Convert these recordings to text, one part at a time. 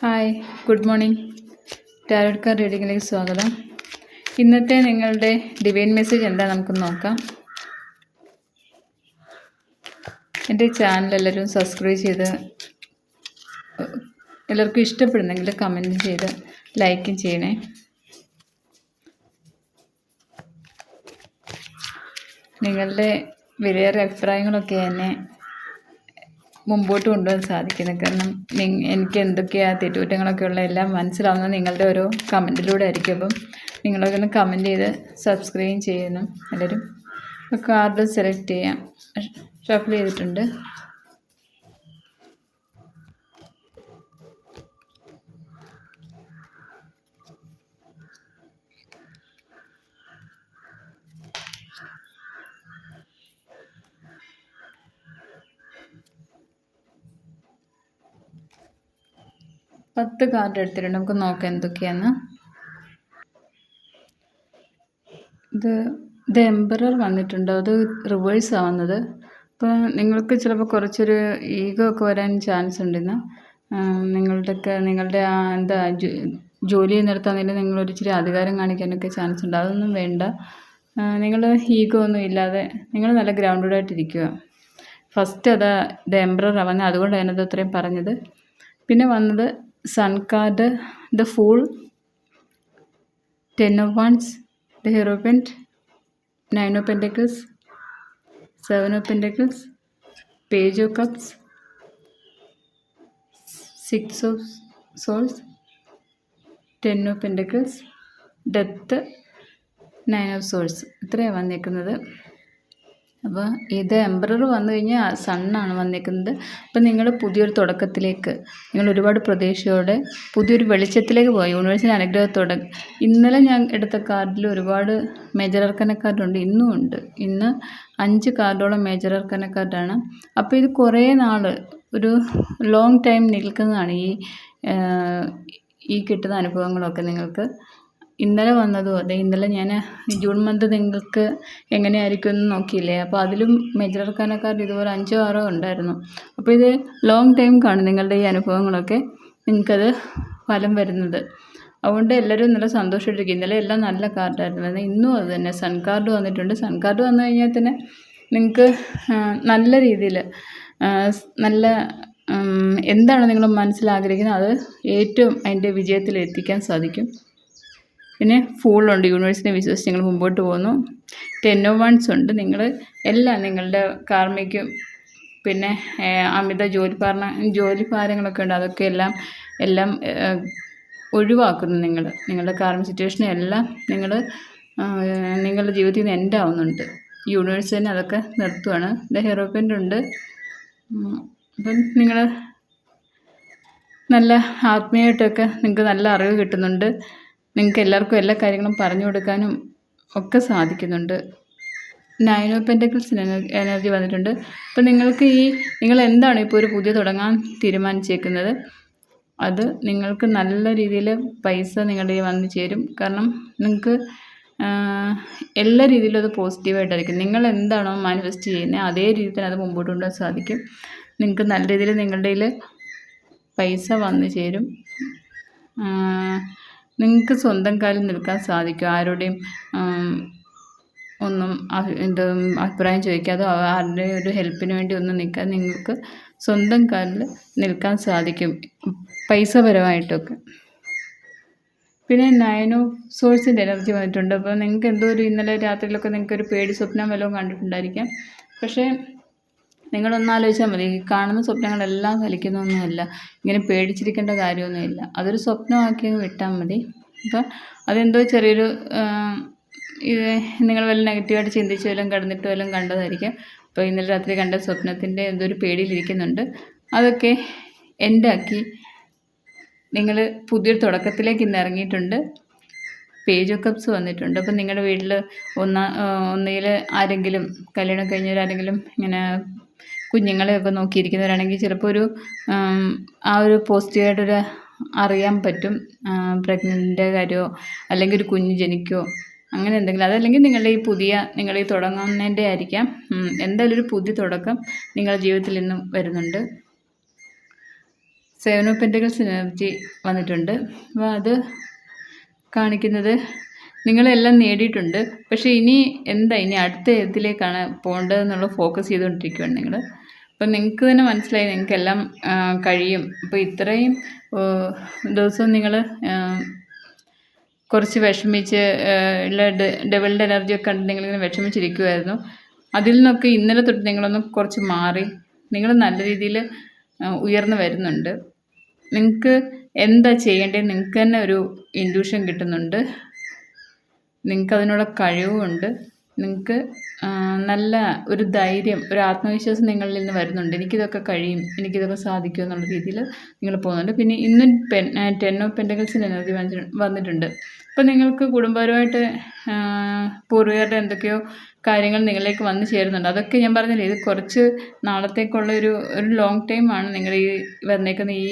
Hi good morning. Tarot card റീഡിങ്ങിലേക്ക് സ്വാഗതം. ഇന്നത്തെ നിങ്ങളുടെ ഡിവൈൻ മെസ്സേജ് എന്താ നമുക്ക് നോക്കാം. എന്റെ ചാനൽ എല്ലാവരും സബ്സ്ക്രൈബ് ചെയ്ത് എല്ലാവർക്കും ഇഷ്ടപ്പെടുന്നെങ്കിൽ കമന്റ് ചെയ്ത് ലൈക്കും ചെയ്യണേ. നിങ്ങളുടെ വിലയേറെ അഭിപ്രായങ്ങളൊക്കെ എന്നെ മുമ്പോട്ട് കൊണ്ടുപോകാൻ സാധിക്കുന്നത്. കാരണം എനിക്ക് എന്തൊക്കെയാണ് തെറ്റുകുറ്റങ്ങളൊക്കെ ഉള്ള എല്ലാം മനസ്സിലാവുന്നത് നിങ്ങളുടെ ഓരോ കമന്റിലൂടെ ആയിരിക്കും. അപ്പം നിങ്ങളൊക്കെ ഒന്ന് കമന്റ് ചെയ്ത് സബ്സ്ക്രൈബ് ചെയ്യണം എല്ലാവരും. കാർഡ് സെലക്ട് ചെയ്യാം. ഷഫിൾ ചെയ്തിട്ടുണ്ട്. പത്ത് കാർഡ് എടുത്തിട്ടുണ്ട്. നമുക്ക് നോക്കാം എന്തൊക്കെയാണ്. ഇത് ഇത് എംബറർ വന്നിട്ടുണ്ട്. അത് റിവേഴ്സ് ആവുന്നത്. അപ്പോൾ നിങ്ങൾക്ക് ചിലപ്പോൾ കുറച്ചൊരു ഈഗോ ഒക്കെ വരാൻ ചാൻസ് ഉണ്ടെന്ന്. നിങ്ങളുടെയൊക്കെ നിങ്ങളുടെ ആ എന്താ ജോലി നിർത്താൻ നിങ്ങളൊരു ഇച്ചിരി അധികാരം കാണിക്കാനൊക്കെ ചാൻസ് ഉണ്ട്. അതൊന്നും വേണ്ട. നിങ്ങൾ ഈഗോ ഒന്നും ഇല്ലാതെ നിങ്ങൾ നല്ല ഗ്രൗണ്ടഡ് ആയിട്ടിരിക്കുക ഫസ്റ്റ് അതാ ഇത് എംബ്രർ വന്നത് അതുകൊണ്ടാണ് ഞാനത് അത്രയും പറഞ്ഞത്. പിന്നെ വന്നത് sun card the fool ten of wands the hierophant nine of pentacles seven of pentacles page of cups six of swords ten of pentacles death nine of swords ഇത്രയാണ് വന്നേക്കുന്നത്. അപ്പോൾ ഇത് എംബ്രർ വന്നു കഴിഞ്ഞാൽ സണ്ണാണ് വന്നിരിക്കുന്നത് അപ്പം നിങ്ങൾ പുതിയൊരു തുടക്കത്തിലേക്ക് നിങ്ങൾ ഒരുപാട് പ്രതീക്ഷയോടെ പുതിയൊരു വെളിച്ചത്തിലേക്ക് പോയി. യൂണിവേഴ്സിന്റെ അനുഗ്രഹത്തോടെ. ഇന്നലെ ഞാൻ എടുത്ത കാർഡിൽ ഒരുപാട് മേജർ അർക്കന കാർഡുണ്ട് ഇന്നും ഉണ്ട്. ഇന്ന് അഞ്ച് കാർഡോളം മേജർ അർക്കന അപ്പോൾ ഇത് കുറേ നാൾ ഒരു ലോങ് ടൈം നിൽക്കുന്നതാണ് ഈ ഈ കിട്ടുന്ന അനുഭവങ്ങളൊക്കെ നിങ്ങൾക്ക് ഇന്നലെ വന്നതും അതെ ഇന്നലെ ഞാൻ ജൂൺ മന്ത് നിങ്ങൾക്ക് എങ്ങനെയായിരിക്കും എന്ന് നോക്കിയില്ലേ? അപ്പോൾ അതിലും മേജർ അർക്കാനക്കാർ ഇതുപോലെ അഞ്ചോ ആറോ ഉണ്ടായിരുന്നു. അപ്പോൾ ഇത് ലോങ് ടൈം കാണും നിങ്ങളുടെ ഈ അനുഭവങ്ങളൊക്കെ. നിങ്ങൾക്കത് ഫലം വരുന്നത്. അതുകൊണ്ട് എല്ലാവരും നല്ല സന്തോഷമായിട്ടിരിക്കും. ഇന്നലെ എല്ലാം നല്ല കാർഡായിരുന്നു ഇന്നും അത് തന്നെ. സൺ കാർഡ് വന്നിട്ടുണ്ട്. സൺ കാർഡ് വന്നു കഴിഞ്ഞാൽ തന്നെ നിങ്ങൾക്ക് നല്ല രീതിയിൽ നല്ല എന്താണ് നിങ്ങൾ മനസ്സിലാഗ്രഹിക്കുന്നത് അത് ഏറ്റവും അതിന്റെ വിജയത്തിൽ എത്തിക്കാൻ സാധിക്കും. പിന്നെ ഫൂളുണ്ട് യൂണിവേഴ്സിനെ വിശ്വസിച്ച് നിങ്ങൾ മുമ്പോട്ട് പോകുന്നു. ടെൻ ഓ വൺസ് ഉണ്ട്. നിങ്ങൾ എല്ലാം നിങ്ങളുടെ കാർമ്മിക്കും പിന്നെ അമിത ജോലി ജോലിഭാരങ്ങളൊക്കെ ജോലി ഭാരങ്ങളൊക്കെ ഉണ്ട്. അതൊക്കെ എല്ലാം എല്ലാം ഒഴിവാക്കുന്നു നിങ്ങൾ നിങ്ങളുടെ കാർമി സിറ്റുവേഷൻ എല്ലാം നിങ്ങൾ നിങ്ങളുടെ ജീവിതത്തിൽ നിന്ന് എൻഡ് ആവുന്നുണ്ട്. യൂണിവേഴ്സ് തന്നെ അതൊക്കെ നിർത്തുവാണ്. ദ ഹെറോപ്പിന്റെ ഉണ്ട്. അപ്പം നിങ്ങൾ നല്ല ആത്മീയമായിട്ടൊക്കെ നിങ്ങൾക്ക് നല്ല അറിവ് കിട്ടുന്നുണ്ട്. നിങ്ങൾക്ക് എല്ലാവർക്കും എല്ലാ കാര്യങ്ങളും പറഞ്ഞു കൊടുക്കാനും ഒക്കെ സാധിക്കുന്നുണ്ട്. നയൻ ഓഫ് പെന്റക്കിൾസിന് എനർജി വന്നിട്ടുണ്ട്. അപ്പോൾ നിങ്ങൾക്ക് ഈ നിങ്ങൾ എന്താണ് ഇപ്പോൾ ഒരു പുതിയ തുടങ്ങാൻ തീരുമാനിച്ചേക്കുന്നത്? അത് നിങ്ങൾക്ക് നല്ല രീതിയിൽ പൈസ നിങ്ങളുടെ വന്നു ചേരും. കാരണം നിങ്ങൾക്ക് എല്ലാ രീതിയിലും അത് പോസിറ്റീവായിട്ടായിരിക്കും നിങ്ങൾ എന്താണോ മാനിഫെസ്റ്റ് ചെയ്യുന്നത് അതേ രീതിയിൽ തന്നെ അത് മുമ്പോട്ട് കൊണ്ടുപോകാൻ സാധിക്കും. നിങ്ങൾക്ക് നല്ല രീതിയിൽ നിങ്ങളുടെ പൈസ വന്നു ചേരും. നിങ്ങൾക്ക് സ്വന്തം കാലിൽ നിൽക്കാൻ സാധിക്കും. ആരുടെയും ഒന്നും എന്ത് അഭിപ്രായം ചോദിക്കാതെ ആരുടെ ഒരു ഹെൽപ്പിന് വേണ്ടി ഒന്നും നിൽക്കാൻ നിങ്ങൾക്ക് സ്വന്തം കാലിൽ നിൽക്കാൻ സാധിക്കും. പൈസപരമായിട്ടൊക്കെ. പിന്നെ നയൻ ഓഫ് സോഴ്സിന്റെ എനർജി വന്നിട്ടുണ്ട്. അപ്പോൾ നിങ്ങൾക്ക് എന്തോ ഒരു ഇന്നലെ രാത്രിയിലൊക്കെ നിങ്ങൾക്ക് ഒരു പേടി സ്വപ്നം വല്ലതും കണ്ടിട്ടുണ്ടായിരിക്കാം. പക്ഷേ നിങ്ങളൊന്ന് ആലോചിച്ചാൽ മതി. കാണുന്ന സ്വപ്നങ്ങളെല്ലാം ഫലിക്കുന്നൊന്നുമല്ല. ഇങ്ങനെ പേടിച്ചിരിക്കേണ്ട കാര്യമൊന്നുമില്ല. അതൊരു സ്വപ്നമാക്കി വിട്ടാൽ മതി. അപ്പം അതെന്തോ ചെറിയൊരു ഇത് നിങ്ങൾ വല്ല നെഗറ്റീവായിട്ട് ചിന്തിച്ച് വല്ലതും കിടന്നിട്ട് വല്ലതും കണ്ടതായിരിക്കാം. അപ്പോൾ ഇന്നലെ രാത്രി കണ്ട സ്വപ്നത്തിന്റെ എന്തോ ഒരു പേടിയിലിരിക്കുന്നുണ്ട് അതൊക്കെ എന്റെ ആക്കി നിങ്ങൾ പുതിയൊരു തുടക്കത്തിലേക്ക് ഇന്ന് ഇറങ്ങിയിട്ടുണ്ട്. പേജ് കപ്സ് വന്നിട്ടുണ്ട്. അപ്പം നിങ്ങളുടെ വീട്ടിൽ ഒന്ന ഒന്നിൽ ആരെങ്കിലും കല്യാണം കഴിഞ്ഞവരാരെങ്കിലും ഇങ്ങനെ കുഞ്ഞുങ്ങളെയൊക്കെ നോക്കിയിരിക്കുന്നവരാണെങ്കിൽ ചിലപ്പോൾ ഒരു ആ ഒരു പോസിറ്റീവായിട്ടൊരു അറിയാൻ പറ്റും. പ്രഗ്നന്റിന്റെ കാര്യമോ അല്ലെങ്കിൽ ഒരു കുഞ്ഞ് ജനിക്കുമോ അങ്ങനെ എന്തെങ്കിലും. അതല്ലെങ്കിൽ നിങ്ങളുടെ ഈ പുതിയ നിങ്ങൾ ഈ തുടങ്ങുന്നതിന്റെ ആയിരിക്കാം. എന്തായാലും ഒരു പുതിയ തുടക്കം നിങ്ങളുടെ ജീവിതത്തിൽ ഇന്നും വരുന്നുണ്ട്. സെവൻ ഓഫ് പെന്റക്കിൾസ് എനർജി വന്നിട്ടുണ്ട്. അപ്പോൾ അത് കാണിക്കുന്നത് നിങ്ങളെല്ലാം നേടിയിട്ടുണ്ട്. പക്ഷേ ഇനി എന്താ? ഇനി അടുത്ത ഇതിലേക്കാണ് പോകേണ്ടതെന്നുള്ള ഫോക്കസ് ചെയ്തുകൊണ്ടിരിക്കുകയാണ് നിങ്ങൾ അപ്പം നിങ്ങൾക്ക് തന്നെ മനസ്സിലായി നിങ്ങൾക്കെല്ലാം കഴിയും. അപ്പോൾ ഇത്രയും ദിവസവും ദിവസം നിങ്ങൾ കുറച്ച് വിഷമിച്ച് ഉള്ള ഡബിളിന്റെ എനർജി ഒക്കെ കണ്ട് നിങ്ങളിങ്ങനെ വിഷമിച്ചിരിക്കുമായിരുന്നു അതിൽ നിന്നൊക്കെ ഇന്നലെ തൊട്ട് നിങ്ങളൊന്ന് കുറച്ച് മാറി നിങ്ങൾ നല്ല രീതിയിൽ ഉയർന്നു വരുന്നുണ്ട്. നിങ്ങൾക്ക് എന്താ ചെയ്യേണ്ടത്? നിങ്ങൾക്ക് തന്നെ ഒരു ഇൻഡ്യൂഷൻ കിട്ടുന്നുണ്ട്. നിങ്ങൾക്ക് അതിനുള്ള കഴിവുമുണ്ട് നിങ്ങൾക്ക് നല്ല ഒരു ധൈര്യം ഒരു ആത്മവിശ്വാസം നിങ്ങളിൽ നിന്ന് വരുന്നുണ്ട്. എനിക്കിതൊക്കെ കഴിയും എനിക്കിതൊക്കെ സാധിക്കും എന്നുള്ള രീതിയിൽ നിങ്ങൾ പോകുന്നുണ്ട്. പിന്നെ ഇന്നും പെൻ ടെൻ ഓഫ് പെന്റക്കിൾസിന്റെ എനർജി വന്നിട്ടുണ്ട്. അപ്പോൾ നിങ്ങൾക്ക് കുടുംബപരമായിട്ട് പൂർവികരുടെ എന്തൊക്കെയോ കാര്യങ്ങൾ നിങ്ങളിലേക്ക് വന്നു ചേരുന്നുണ്ട്. അതൊക്കെ ഞാൻ പറഞ്ഞില്ലേ ഇത് കുറച്ച് നാളത്തേക്കുള്ള ഒരു ഒരു ലോങ് ടൈമാണ് നിങ്ങൾ ഈ വന്നേക്കുന്ന ഈ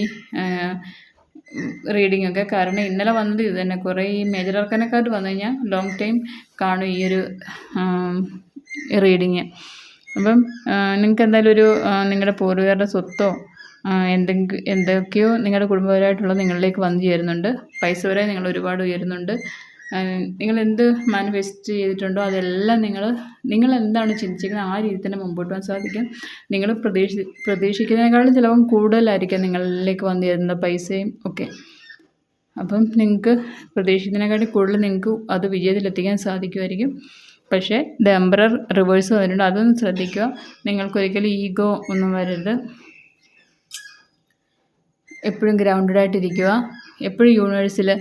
റീഡിംഗ് ഒക്കെ. കാരണം ഇന്നലെ വന്നത് ഇത് തന്നെ. കുറേ ഈ മേജർ ആർക്കാനക്കാർ വന്നു കഴിഞ്ഞാൽ ലോങ് ടൈം കാണും ഈ ഒരു റീഡിങ് അപ്പം നിങ്ങൾക്ക് എന്തായാലും ഒരു നിങ്ങളുടെ പൂർവികരുടെ സ്വത്തോ എന്തെങ്കിലും എന്തൊക്കെയോ നിങ്ങളുടെ കുടുംബപരമായിട്ടുള്ളത് നിങ്ങളിലേക്ക് വന്നു ചേരുന്നുണ്ട്. പൈസ വരെ നിങ്ങൾ ഒരുപാട് ഉയരുന്നുണ്ട്. നിങ്ങൾ എന്ത് മാനിഫെസ്റ്റ് ചെയ്തിട്ടുണ്ടോ അതെല്ലാം നിങ്ങൾ നിങ്ങൾ എന്താണ് ചിന്തിച്ചിരിക്കുന്നത് ആ രീതിയിൽ തന്നെ മുമ്പോട്ട് പോകാൻ സാധിക്കും. നിങ്ങൾ പ്രതീക്ഷി പ്രതീക്ഷിക്കുന്നതിനേക്കാളും ചിലപ്പം കൂടുതലായിരിക്കും നിങ്ങളിലേക്ക് വന്നു തരുന്ന പൈസയും ഒക്കെ. അപ്പം നിങ്ങൾക്ക് പ്രതീക്ഷിക്കുന്നതിനെക്കാട്ടി കൂടുതൽ നിങ്ങൾക്ക് അത് വിജയത്തിലെത്തിക്കാൻ സാധിക്കുമായിരിക്കും. പക്ഷേ ദ എംബറർ റിവേഴ്സ് വന്നിട്ടുണ്ട്. അതൊന്ന് ശ്രദ്ധിക്കുക. നിങ്ങൾക്കൊരിക്കലും ഈഗോ ഒന്നും വരരുത്. എപ്പോഴും ഗ്രൗണ്ടഡായിട്ടിരിക്കുക എപ്പോഴും യൂണിവേഴ്സിൽ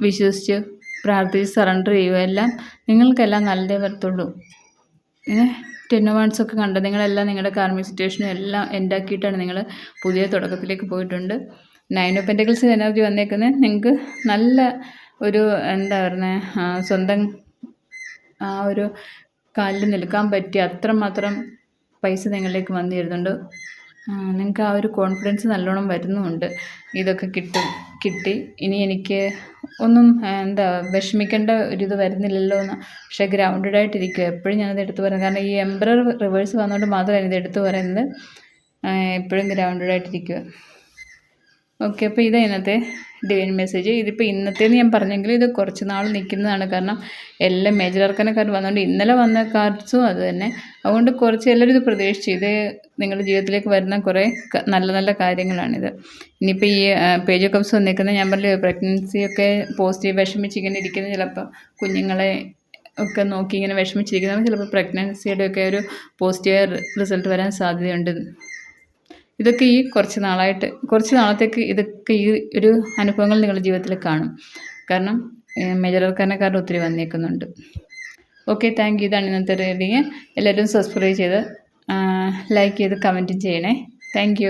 വിശ്വസിച്ച് പ്രാർത്ഥിച്ച് സറണ്ടർ ചെയ്യുക. എല്ലാം നിങ്ങൾക്കെല്ലാം നല്ലതേ വരത്തുള്ളൂ. ടെൻ ഒക്കെ കണ്ട് നിങ്ങളെല്ലാം നിങ്ങളുടെ കാർമിക് സിറ്റുവേഷനും എല്ലാം എൻഡാക്കിയിട്ടാണ് നിങ്ങൾ പുതിയ തുടക്കത്തിലേക്ക് പോയിട്ടുണ്ട്. നയൻ ഓഫ് എനർജി വന്നേക്കുന്നത് നിങ്ങൾക്ക് നല്ല ഒരു എന്താ പറയുന്നത് സ്വന്തം ആ ഒരു കാലിൽ നിൽക്കാൻ പറ്റിയ അത്രമാത്രം പൈസ നിങ്ങളിലേക്ക് വന്നു തരുന്നുണ്ട്. നിങ്ങൾക്ക് ആ ഒരു കോൺഫിഡൻസ് നല്ലോണം വരുന്നുമുണ്ട് ഇതൊക്കെ കിട്ടും കിട്ടി. ഇനി എനിക്ക് ഒന്നും എന്താ വിഷമിക്കേണ്ട ഒരിത് വരുന്നില്ലല്ലോ എന്ന് പക്ഷേ ഗ്രൗണ്ടഡ് ആയിട്ടിരിക്കുക എപ്പോഴും ഞാനത് എടുത്തു പറയുന്നത് കാരണം ഈ എംബ്രർ റിവേഴ്സ് വന്നുകൊണ്ട് മാത്രമാണ് ഇത് എടുത്തു പറയുന്നത് എപ്പോഴും ഗ്രൗണ്ടഡ് ആയിട്ടിരിക്കുക ഓക്കെ അപ്പോൾ ഇതാ ഇന്നത്തെ ഡിവൈൻ മെസ്സേജ് ഇതിപ്പോൾ ഇന്നത്തേന്ന് ഞാൻ പറഞ്ഞെങ്കിൽ ഇത് കുറച്ച് നാൾ നിൽക്കുന്നതാണ്. കാരണം എല്ലാം മേജർ കാർഡ് വന്നുകൊണ്ട് ഇന്നലെ വന്ന കാർഡ്സും അത് തന്നെ. അതുകൊണ്ട് കുറച്ച് എല്ലാവരും ഇത് പ്രതീക്ഷിച്ച്. ഇത് നിങ്ങളുടെ ജീവിതത്തിലേക്ക് വരുന്ന കുറേ നല്ല നല്ല കാര്യങ്ങളാണിത്. ഇനിയിപ്പോൾ ഈ പേജ് കപ്സ് വന്നിരിക്കുന്നത് ഞാൻ പറഞ്ഞു പ്രഗ്നൻസി ഒക്കെ പോസിറ്റീവ് വിഷമിച്ച് ഇങ്ങനെ ഇരിക്കുന്ന ചിലപ്പോൾ കുഞ്ഞുങ്ങളെ ഒക്കെ നോക്കി ഇങ്ങനെ വിഷമിച്ചിരിക്കുന്നവർ ചിലപ്പോൾ പ്രഗ്നൻസിയുടെ ഒക്കെ ഒരു പോസിറ്റീവ് റിസൾട്ട് വരാൻ സാധ്യതയുണ്ട്. ഇതൊക്കെ ഈ കുറച്ച് നാളായിട്ട് കുറച്ച് നാളത്തേക്ക് ഇതൊക്കെ ഈ ഒരു അനുഭവങ്ങൾ നിങ്ങളുടെ ജീവിതത്തിൽ കാണും. കാരണം മേജറൽക്കാരനെ കാരണം ഒത്തിരി വന്നേക്കുന്നുണ്ട്. Okay thank you. ഇതാണ് ഇന്നത്തെ റീഡിങ്. എല്ലാവരും സബ്സ്ക്രൈബ് ചെയ്ത് ലൈക്ക് ചെയ്ത് കമന്റും ചെയ്യണേ. താങ്ക്